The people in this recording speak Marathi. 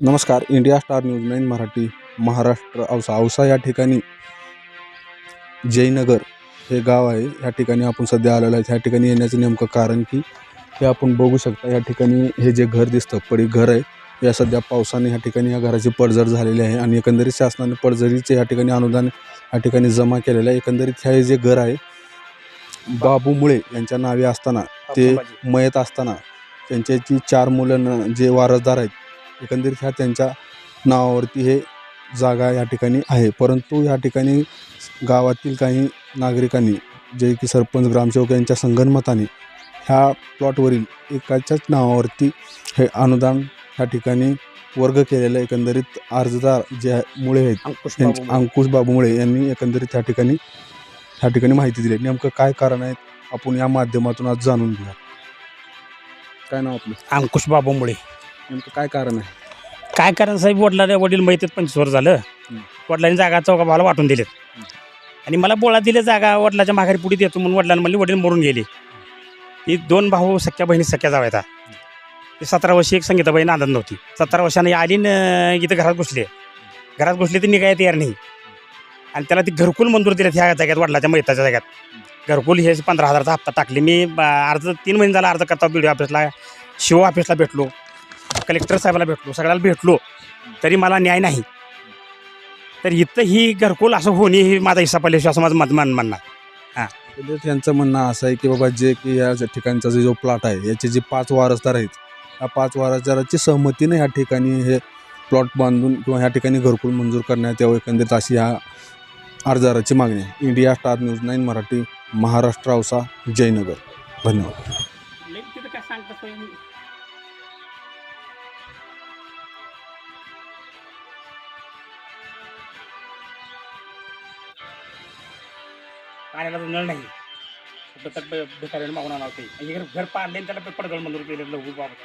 नमस्कार India star news nine Marathi Maharashtra Ausa. Ausa या ठिकाणी जयनगर हे गाव आहे. या ठिकाणी आपण सध्या आलेलो आहे. ह्या ठिकाणी येण्याचं नेमकं कारण की हे आपण बघू शकता. या ठिकाणी हे जे घर दिसतं पडी घर आहे. या सध्या पावसाने ह्या ठिकाणी या घराची पडझड झालेली आहे आणि एकंदरीत शासनाने पडझडीचे या ठिकाणी अनुदान या ठिकाणी जमा केलेलं आहे. एकंदरीत हे जे घर आहे बाबू मुळे यांच्या नावे असताना ते मयत असताना त्यांच्या जी चार मुलं जे वारसदार आहेत एकंदरीत ह्या त्यांच्या नावावरती हे जागा या ठिकाणी आहे. परंतु या ठिकाणी गावातील काही नागरिकांनी जे की सरपंच ग्रामसेवक यांच्या संगनमताने ह्या प्लॉटवरील एकाच्याच नावावरती हे अनुदान ह्या ठिकाणी वर्ग केलेलं. एकंदरीत अर्जदार जे आहे- मुळे आहेत अंकुश त्यांचे बाबू अंकुश बाबू मुळे यांनी एकंदरीत ह्या ठिकाणी ह्या ठिकाणी माहिती दिली. नेमकं काय कारण आहे आपण या माध्यमातून आज जाणून घेऊया. काय नाव आपलं? अंकुश बाबू मुळे नेमकं काय कारण आहे? काय कारण साहेब वडिला वडील माहितीत पंचवीस वर्ष झालं. हं. वडिलांनी जागा चौका भावाला वाटून दिलेत. आणि मला बोळा दिले जागा वडिलाच्या माघारी पुढे देतो म्हणून वडिलांना म्हणले वडील मरून गेले. ती दोन भाऊ सख्या बहिणी सख्या जावायता ती सतरा वर्षी एक संगीताबाई नांदत नव्हती. सतरा वर्षाने आली न इथं घरात घुसले. घरात घुसले तर निघाय तयार नाही. आणि त्याला ती घरकुल मंजूर दिले ह्या जाग्यात वडिलाच्या मैताच्या जाग्यात घरकुल हे पंधरा हजारचा हप्ता टाकले. मी ब- अर्ज तीन महिने झाला अर्ज करता बी ऑफिसला शिव ऑफिसला भेटलो. कलेक्टर साहेबाला भेटलो सगळ्याला भेटलो तरी मला न्याय नाही. तर इथं ही घरकुल असं होणे ही माझा हिस्सा पडल्याशिवाय असं माझं मत मान म्हणणार म्हणजे त्यांचं म्हणणं असं आहे की बाबा जे की या ज्या ठिकाणचा जे जो प्लॉट आहे याचे जे पाच वारसदार आहेत या पाच वारसदाराची सहमतीने या ठिकाणी हे प्लॉट बांधून किंवा ह्या ठिकाणी घरकुल मंजूर करण्यात यावं एकंदरीत अशी ह्या अर्जदाराची मागणी आहे. India star news nine Marathi Maharashtra Ausa Jaynagar. धन्यवाद. पाण्याला नळ नाही. कुठं तर मागून आला होते घर घर पाडले आणि त्याला पडगळ मंदिर केले लघु बाबा